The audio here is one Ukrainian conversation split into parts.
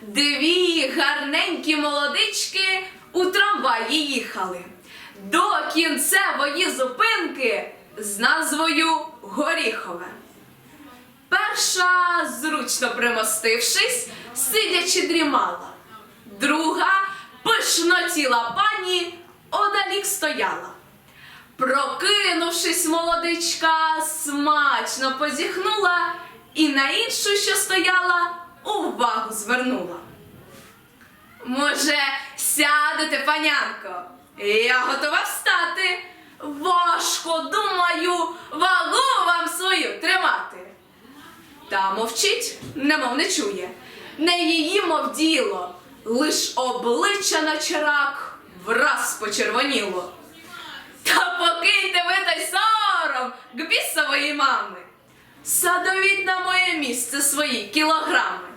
дві гарненькі молодички у трамваї їхали до кінцевої зупинки з назвою Горіхове. Перша, зручно примостившись, сидячи дрімала. Друга, пишнотіла пані, одалік стояла. Прокинувшись, молодичка смачно позіхнула і на іншу, що стояла, увагу звернула. Може, сядете, панянко? Я готова встати. Важко, думаю, вагу вам свою тримати. Та мовчить, немов не чує. Не її, мов діло, лиш обличчя на чарак враз почервоніло. Та покиньте ви той сором к бісової мами. Садовіть на моє місце свої кілограми.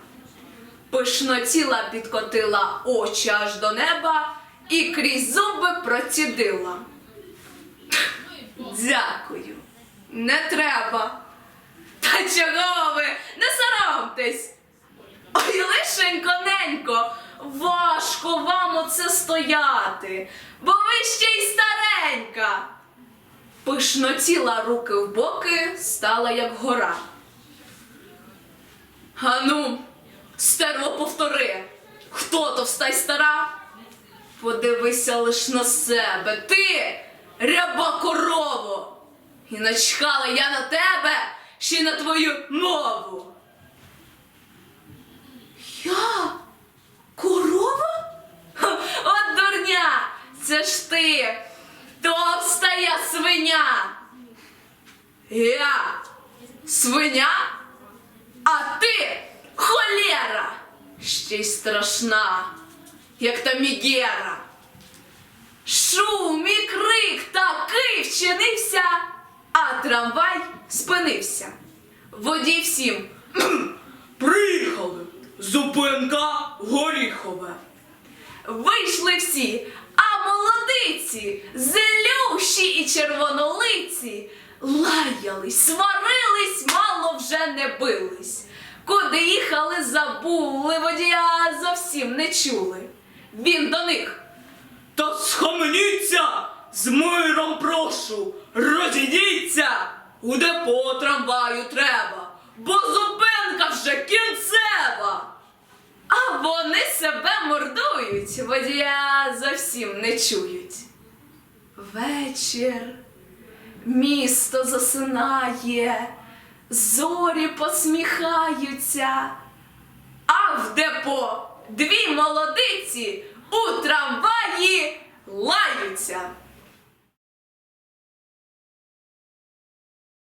Пишнотіла підкотила очі аж до неба і крізь зуби процідила. Дякую, не треба. Та чого ви? Не соромтесь. Ой, лишенько, ненько, важко вам оце стояти, бо ви ще й старенька. Пишнотіла руки в боки, стала як гора. Ану, стерво повтори, хто товста й стара? Подивися лиш на себе, ти, ряба корово, і начхала я на тебе, ще й на твою мову. Я? Корова? От дурня! Це ж ти, товста я свиня. Я свиня, а ти холєра, ще й страшна, як та мігера. Шум і крик такий вчинився, а трамвай спинився. Водій всім Приїхали! Зупинка Горіхове. Вийшли всі, а молодиці, зелющі і червонолиці, лаялись, сварились, мало вже не бились. Куди їхали, забули, водія зовсім не чули. Він до них. Та схаменіться! З миром прошу! Розійдіться! У депо трамваю треба, бо зупинка вже кінцева! А вони себе мордують, водія зовсім не чують. Вечір, місто засинає, зорі посміхаються, а в депо дві молодиці у трамваї лаються.